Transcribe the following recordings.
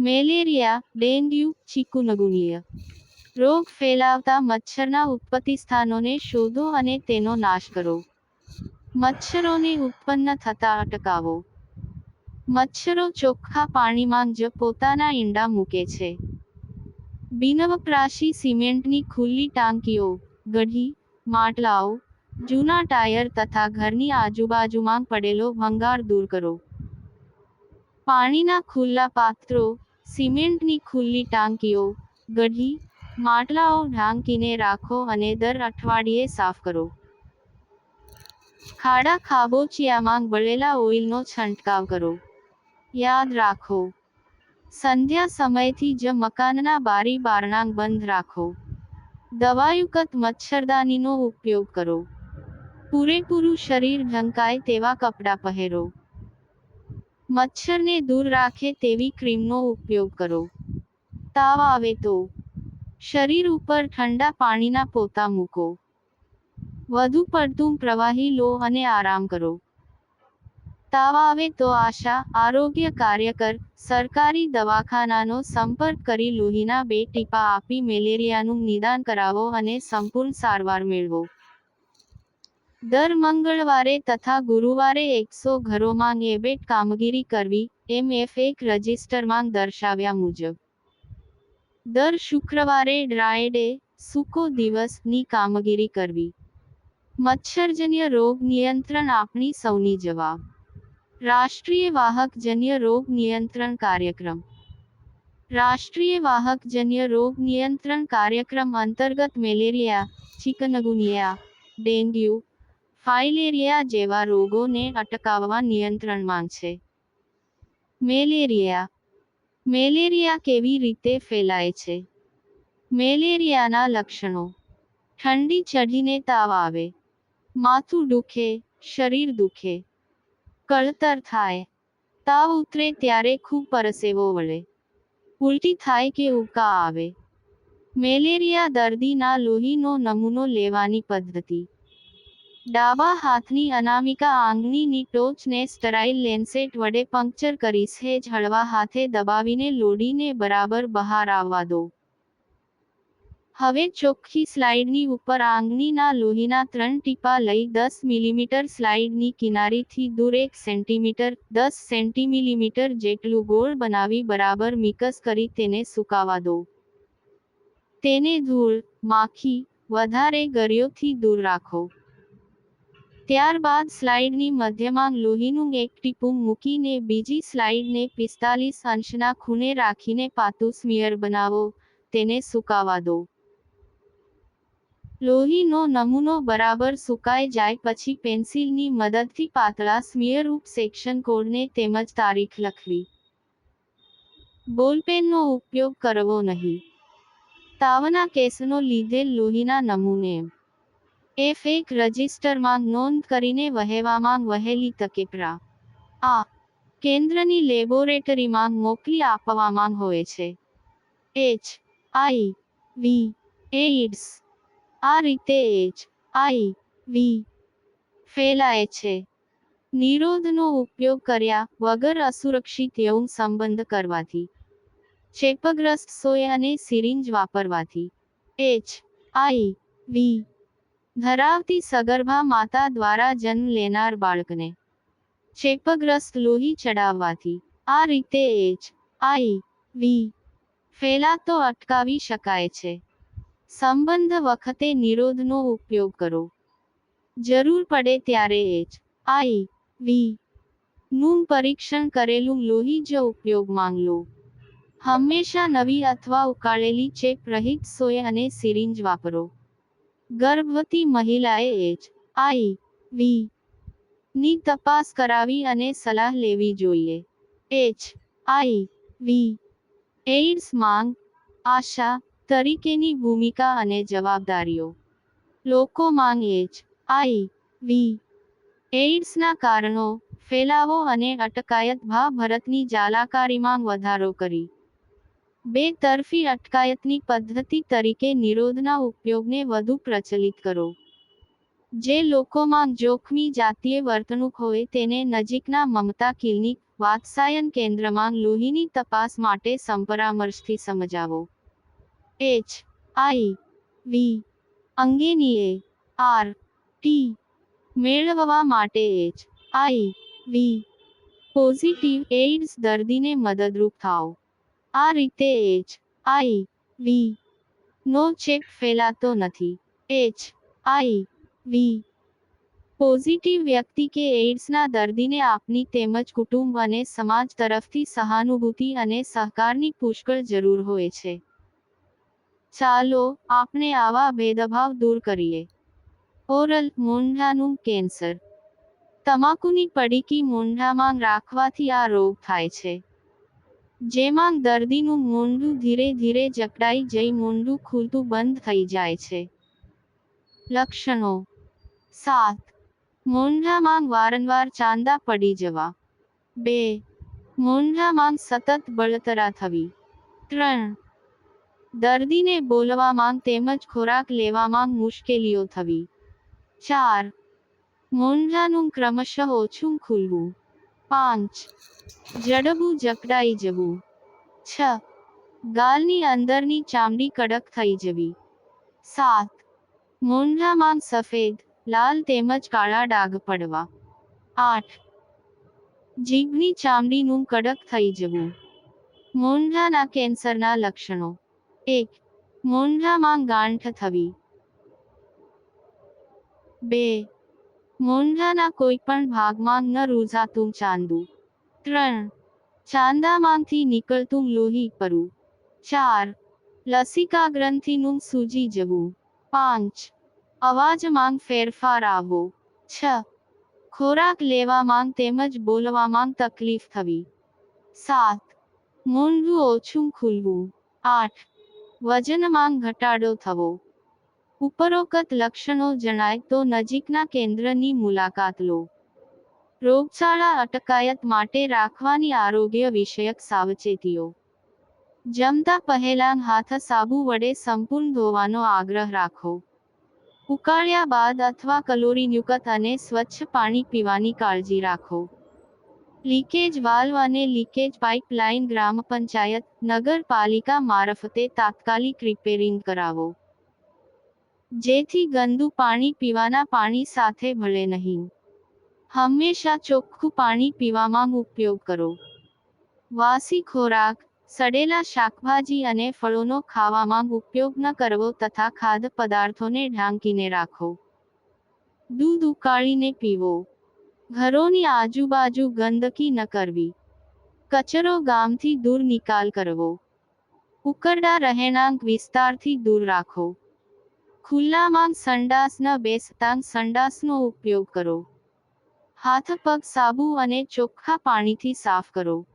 Malaria, dengue ચિકુનગુનિયા રોગ ફેલાવતા મચ્છરના ઉત્પત્તિ સ્થાનોને શોધો અને તેનો નાશ કરો. મચ્છરોને ઉત્પન્ન થતા અટકાવો. મચ્છરો ચોખ્ખા પાણીમાં જ પોતાના ઈંડા મૂકે છે. બિનવપરાશી સિમેન્ટની ખુલ્લી ટાંકીઓ, ગઢી, માટલાઓ, જૂના ટાયર તથા ઘરની આજુબાજુમાં પડેલો ભંગાર દૂર કરો. પાણીના ખુલ્લા પાત્રો સિમેન્ટની ખુલ્લી ટાંકીઓ, ગઢી, માટલાઓ ઢાંકીને રાખો અને દર અઠવાડિયે સાફ કરો. ખાડા ખાબોચિયામાં બળેલા ઓઇલનો છંટકાવ કરો. યાદ રાખો, સંધ્યા સમયથી જ મકાનના બારી બારણાંગ બંધ રાખો. દવાયુક્ત મચ્છરદાનીનો ઉપયોગ કરો. પૂરેપૂરું શરીર ઢંકાય તેવા કપડાં પહેરો. મચ્છરને દૂર રાખે તેવી ક્રીમનો ઉપયોગ કરો. તાવ આવે તો શરીર ઉપર ઠંડા પાણીના પોતા મૂકો. વધુ પડતું પ્રવાહી લો અને આરામ કરો. તાવ આવે તો આશા, આરોગ્ય કાર્યકર, સરકારી દવાખાનાનો સંપર્ક કરી લોહીના બે ટીપા આપી મેલેરિયાનું નિદાન કરાવો અને સંપૂર્ણ સારવાર મેળવો. દર મંગળવારે તથા ગુરુવારે એકસો ઘરોમાં એબેટ કામગીરી કરવી, એમ એફ એક રજિસ્ટરમાં દર્શાવ્યા મુજબ. દર શુક્રવારે ડ્રાય ડે સૂકો દિવસની કામગીરી કરવી. મચ્છરજન્ય રોગ નિયંત્રણ આપણી સૌની જવાબ. રાષ્ટ્રીય વાહકજન્ય રોગ નિયંત્રણ કાર્યક્રમ. રાષ્ટ્રીય વાહકજન્ય રોગ નિયંત્રણ કાર્યક્રમ અંતર્ગત મેલેરિયા, ચિકનગુનિયા, ડેન્ગ્યુ ફાઇલેરિયા જેવા રોગોને અટકાવવા નિયંત્રણમાં છે. મેલેરિયા. મેલેરિયા કેવી રીતે ફેલાય છે? મેલેરિયાના લક્ષણો. ઠંડી ચઢીને તાવ આવે. માથું દુખે, શરીર દુખે. કળતર થાય. તાવ ઉતરે ત્યારે ખૂબ પરસેવો વળે. ઉલટી થાય કે ઉકા આવે. મેલેરિયા દર્દીના લોહીનો નમૂનો લેવાની પદ્ધતિ. ડાબા હાથની અનામિકા આંગળીની ટોચને સ્ટરાઇલ લેન્સેટ વડે પંક્ચર કરી સહેજ હળવા હાથે દબાવીને લોડીને બરાબર બહાર આવવા દો. હવે ચોખ્ખી સ્લાઇડની ઉપર આંગળીના લોહીના ત્રણ ટીપા લઈ દસ મિલીમીટર સ્લાઇડની કિનારીથી દૂર એક સેન્ટીમીટર, દસ સેન્ટીમિલીમીટર જેટલું ગોળ બનાવી બરાબર મિકસ કરી તેને સુકાવા દો. તેને ધૂળ, માખી, વધારે ગરિયોથી દૂર રાખો. ત્યારબાદ સ્લાઇડની મધ્યમાં લોહીનું એક ટીપું મૂકીને બીજી સ્લાઇડને પિસ્તાલીસ અંશના ખૂણે રાખીને પાતું સ્મિયર બનાવો, તેને સુકાવા દો. લોહીનો નમૂનો બરાબર સુકાઈ જાય પછી પેન્સિલની મદદથી પાતળા સ્મિયર ઉપ સેક્શન કોડને તેમજ તારીખ લખવી. બોલપેનનો ઉપયોગ કરવો નહીં. તાવના કેસનો લીધેલ લોહીના નમૂને એફ એક રજિસ્ટરમાં નોંધ કરીને વહેવામાં વહેલી તકે પ્રા આ કેન્દ્રની લેબોરેટરીમાં મોકલી આપવામાં હોય છે. એચ. આઈ. વી. એઇડ્સ. આ રીતે એચ. આઈ. વી. ફેલાય છે. નિરોધનો ઉપયોગ કર્યા વગર અસુરક્ષિત યૌન સંબંધ કરવાથી. ચેપગ્રસ્ત સોય અને સિરિંજ વાપરવાથી. એચ. આઈ. વી. ધરાવતી સગર્ભા માતા દ્વારા જન્મ લેનાર બાળકને ચેપગ્રસ્ત લોહી ચડાવવાથી આ રીતે એચ, આઈ, વી ફેલાતો અટકાવી શકાય છે. સંબંધ વખતે નિરોધનો ઉપયોગ કરો. જરૂર પડે ત્યારે એચ, આઈ, વી નું પરીક્ષણ કરેલું લોહી જ ઉપયોગમાં લો. હંમેશા નવી અથવા ઉકાળેલી ચેપ રહિત સોય અને સિરિંજ વાપરો. ગર્ભવતી મહિલાએ એચ. આઈ. વી. ની તપાસ કરાવી અને સલાહ લેવી જોઈએ. એચ. આઈ. વી. એઇડ્સ માંગ, આશા તરીકેની ભૂમિકા અને જવાબદારીઓ. લોકો માંગ એચ. આઈ. વી. એઇડ્સના કારણો, ફેલાવો અને અટકાયત. ભા ભરતની જાલાકારીમાં વધારો કરી. બે તરફી અટકાયતની પદ્ધતિ તરીકે નિરોધના ઉપયોગને વધુ પ્રચલિત કરો. જે લોકોમાં જોખમી જાતીય વર્તણૂક હોય તેને નજીકના મમતા ક્લિનિક વાત્સાયન કેન્દ્રમાં લોહીની તપાસ માટે સંપરામર્શથી સમજાવો. એચ. આઈ. વી. અંગેની એ. આર. ટી. મેળવવા માટે H. I. V. Positive AIDS દર્દીને મદદરૂપ થાઓ. આ રીતે એચ આઈ વી નો ચેપ ફેલાતો નથી. એચ આઈ વી પોઝિટિવ વ્યક્તિ કે એઇડ્સના દર્દીને આપની તેમજ કુટુંબ અને સમાજ તરફથી સહાનુભૂતિ અને સહકારની પુષ્કળ જરૂર હોય છે. ચાલો આપણે આવા ભેદભાવ દૂર કરીએ. Oral મૂંઢાનું cancer. તમાકુની પડીકી મૂંઢામાં રાખવાથી આ રોગ થાય છે. જેમાં દર્દીનું મોંડું ધીરે ધીરે જકડાઈ જઈ મોંડું ખુલતું બંધ થઈ જાય છે. લક્ષણો. સાત. મોંઢામાં વારંવાર ચાંદા પડી જવા. બે. મોંઢામાં સતત બળતરા થવી. ત્રણ. દર્દીને બોલવામાં તેમજ ખોરાક લેવામાં મુશ્કેલીઓ થવી. ચાર. મોંઢાનું ક્રમશઃ ઓછું ખુલવું. પાંચ. જડબું જકડાઈ જવું. છ. ગાલની અંદરની ચામડી કડક થઈ જવી. સાત. મૂંઢામાં સફેદ, લાલ તેમજ કાળા ડાઘ પડવા. આઠ. જીભની ચામડીનું કડક થઈ જવું. મૂંઢાના કેન્સરના લક્ષણો. એક. મૂંઢામાં ગાંઠ થવી. બે. મૂંઢાના કોઈ પણ ભાગમાં ન રૂઝાતું ચાંદુ. ત્રણ. ચાંદામાંથી નીકળતું લોહી પરું. ચાર. લસિકા ગ્રંથિનું સૂજી જવું. પાંચ. અવાજમાં ફેરફાર આવો. છ. ખોરાક લેવામાં તેમજ બોલવામાં તકલીફ થવી. સાત. મૂંઢું ઓછું ખુલવું. આઠ. વજનમાં ઘટાડો થવો. ઉપરોક્ત લક્ષણો જણાય તો નજીકના કેન્દ્રની મુલાકાત લો. રોગચાળા અટકાયત માટે રાખવાની આરોગ્ય વિષયક સાવચેતીઓ. જમતા પહેલાં હાથ સાબુ વડે સંપૂર્ણ ધોવાનો આગ્રહ રાખો. ઉકાળ્યા બાદ અથવા કલોરીયુક્ત અને સ્વચ્છ પાણી પીવાની કાળજી રાખો. લીકેજ વાલ્વ અને લીકેજ પાઇપલાઇન ગ્રામ પંચાયત નગરપાલિકા મારફતે તાત્કાલિક રિપેરિંગ કરાવો. જેથી ગંદુ પાણી પીવાના પાણી સાથે ભળે નહીં. હંમેશા ચોખ્ખું પાણી પીવામાં ઉપયોગ કરો. વાસી ખોરાક, સડેલા શાકભાજી અને ફળોનો ખાવામાં ઉપયોગ ન કરવો તથા ખાદ્ય પદાર્થોને ઢાંકીને રાખો. દૂધ ઉકાળીને પીવો. ઘરોની આજુબાજુ ગંદકી ન કરવી. કચરો ગામથી દૂર નિકાલ કરવો. ઉકરડા રહેણાંક વિસ્તારથી દૂર રાખો. ખુલ્લામાં સંડાસ ન બેસતાં સંડાસનો ઉપયોગ કરો. હાથ પગ સાબુ અને ચોખ્ખા પાણીથી સાફ કરો.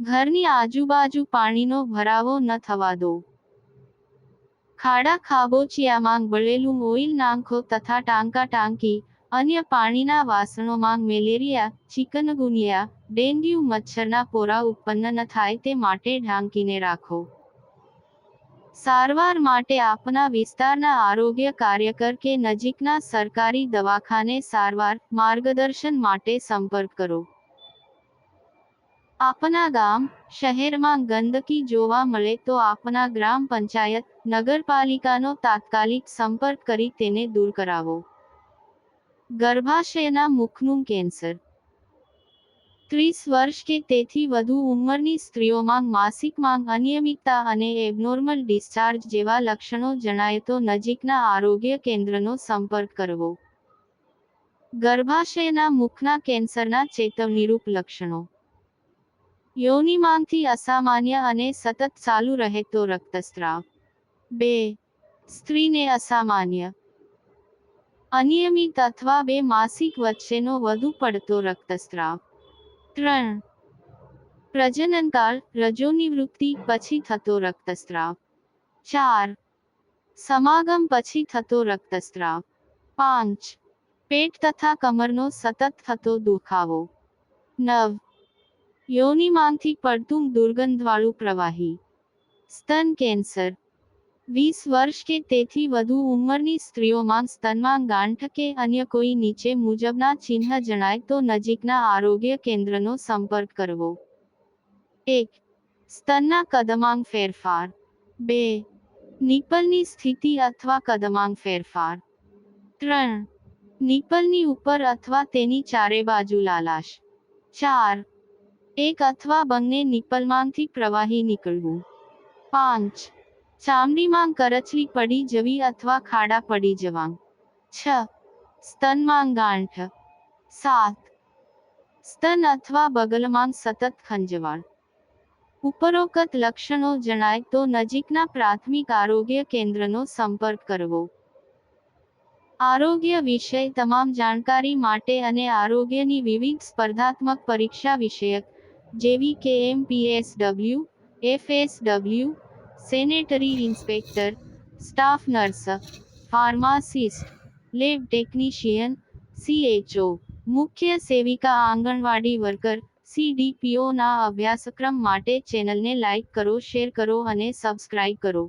ઘરની આજુબાજુ પાણીનો ભરાવો ન થવા દો. ખાડા ખાબોચિયામાં બળેલું ઓઇલ નાંખો તથા ટાંકા ટાંકી, અન્ય પાણીના વાસણોમાં મેલેરિયા, ચિકનગુનિયા, ડેન્ગ્યુ, મચ્છરના પોરા ઉત્પન્ન ન થાય તે માટે ઢાંકીને રાખો. સારવાર માટે આપના વિસ્તારના આરોગ્ય કાર્યકર કે નજીકના સરકારી દવાખાને સારવાર માર્ગદર્શન માટે સંપર્ક કરો. આપના ગામ શહેરમાં ગંદકી જોવા મળે તો આપના ગ્રામ પંચાયત નગરપાલિકાનો તાત્કાલિક સંપર્ક કરી તેને દૂર કરાવો. ગર્ભાશયના મુખનું કેન્સર ત્રીસ વર્ષ કે તેથી વધુ ઉંમરની સ્ત્રીઓમાં માસિકમાં અનિયમિતતા અને એબનોર્મલ ડિસ્ચાર્જ જેવા લક્ષણો જણાય તો નજીકના આરોગ્ય કેન્દ્રનો સંપર્ક કરવો. ગર્ભાશયના મુખના કેન્સરના ચેતવણીરૂપ લક્ષણો. યોનિમાંથી અસામાન્ય અને સતત ચાલુ રહેતો રક્તસ્રાવ. બે. સ્ત્રીને અસામાન્ય. અનિયમિત અથવા બે માસિક વચ્ચેનો વધુ પડતો રક્તસ્રાવ. ત્રણ પ્રજનનકાળ રજોનિવૃત્તિ પછી થતો રક્તસ્રાવ ચાર સમાગમ પછી થતો રક્તસ્રાવ પાંચ પેટ તથા કમરનો સતત થતો દુખાવો નવ યોનિમાંથી પડતું દુર્ગંધવાળું પ્રવાહી સ્તન કેન્સર વીસ વર્ષ કે તેથી વધુ ઉંમરની સ્ત્રીઓમાં સ્તનમાં ગાંઠ કે અન્ય કોઈ નીચે મુજબના ચિહ્ન જણાય તો નજીકના આરોગ્ય કેન્દ્રનો સંપર્ક કરવો. એક, સ્તનના કદમાંગ ફેરફાર. બે, નિપલની સ્થિતિ અથવા કદમાંગ ફેરફાર. ત્રણ, નિપલની ઉપર અથવા તેની ચારે બાજુ લાલાશ. ચાર, એક અથવા બંને નિપલમાંથી પ્રવાહી નીકળવું. પાંચ ચામડીમાં કરચલી પડી જવી અથવા ખાડા પડી જવા છ. સ્તનમાં ગાંઠ. સાત. સ્તન અથવા બગલમાં સતત ખંજવાળ. ઉપરોક્ત લક્ષણો જણાય તો નજીકના પ્રાથમિક આરોગ્ય કેન્દ્રનો સંપર્ક કરવો. આરોગ્ય વિષય તમામ જાણકારી માટે અને આરોગ્યની વિવિધ સ્પર્ધાત્મક પરીક્ષા વિષયક, જેવી કે MPSW FSW sanitary inspector, staff nurse, pharmacist, lab technician, CHO, મુખ્ય સેવિકા આંગણવાડી વર્કર, સીડીપીઓના અભ્યાસક્રમ માટે ચેનલને લાઇક કરો, શેર કરો અને સબસ્ક્રાઇબ કરો.